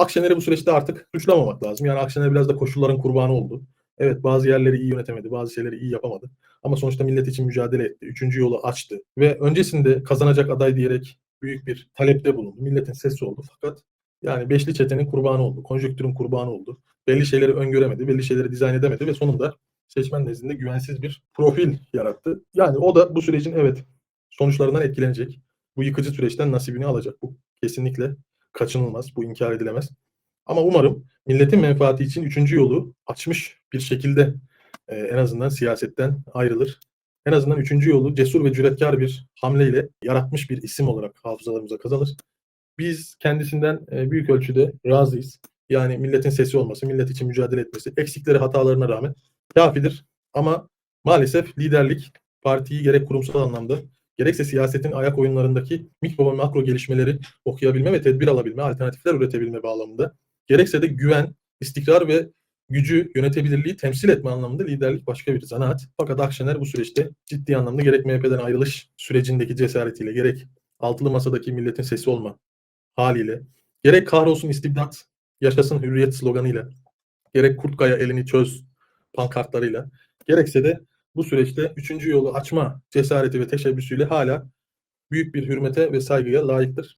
Akşener'i bu süreçte artık suçlamamak lazım. Yani Akşener biraz da koşulların kurbanı oldu. Evet bazı yerleri iyi yönetemedi, bazı şeyleri iyi yapamadı. Ama sonuçta millet için mücadele etti. Üçüncü yolu açtı. Ve öncesinde kazanacak aday diyerek büyük bir talepte bulundu. Milletin sesi oldu fakat yani beşli çetenin kurbanı oldu. Konjonktürün kurbanı oldu. Belli şeyleri öngöremedi, belli şeyleri dizayn edemedi ve sonunda seçmen nezdinde güvensiz bir profil yarattı. Yani o da bu sürecin evet sonuçlarından etkilenecek. Bu yıkıcı süreçten nasibini alacak. Bu kesinlikle kaçınılmaz. Bu inkar edilemez. Ama umarım milletin menfaati için üçüncü yolu açmış bir şekilde e, en azından siyasetten ayrılır. En azından üçüncü yolu cesur ve cüretkar bir hamleyle yaratmış bir isim olarak hafızalarımıza kazanır. Biz kendisinden e, büyük ölçüde razıyız. Yani milletin sesi olması, millet için mücadele etmesi, eksikleri hatalarına rağmen kafidir. Ama maalesef liderlik partiyi gerek kurumsal anlamda gerekse siyasetin ayak oyunlarındaki mikro ve makro gelişmeleri okuyabilme ve tedbir alabilme, alternatifler üretebilme bağlamında gerekse de güven, istikrar ve gücü, yönetebilirliği temsil etme anlamında liderlik başka bir zanaat. Fakat Akşener bu süreçte ciddi anlamda gerek MHP'den ayrılış sürecindeki cesaretiyle, gerek altılı masadaki milletin sesi olma haliyle, gerek kahrolsun istibdat, yaşasın hürriyet sloganıyla, gerek Kurtkaya elini çöz pankartlarıyla, gerekse de bu süreçte üçüncü yolu açma cesareti ve teşebbüsüyle hala büyük bir hürmete ve saygıya layıktır.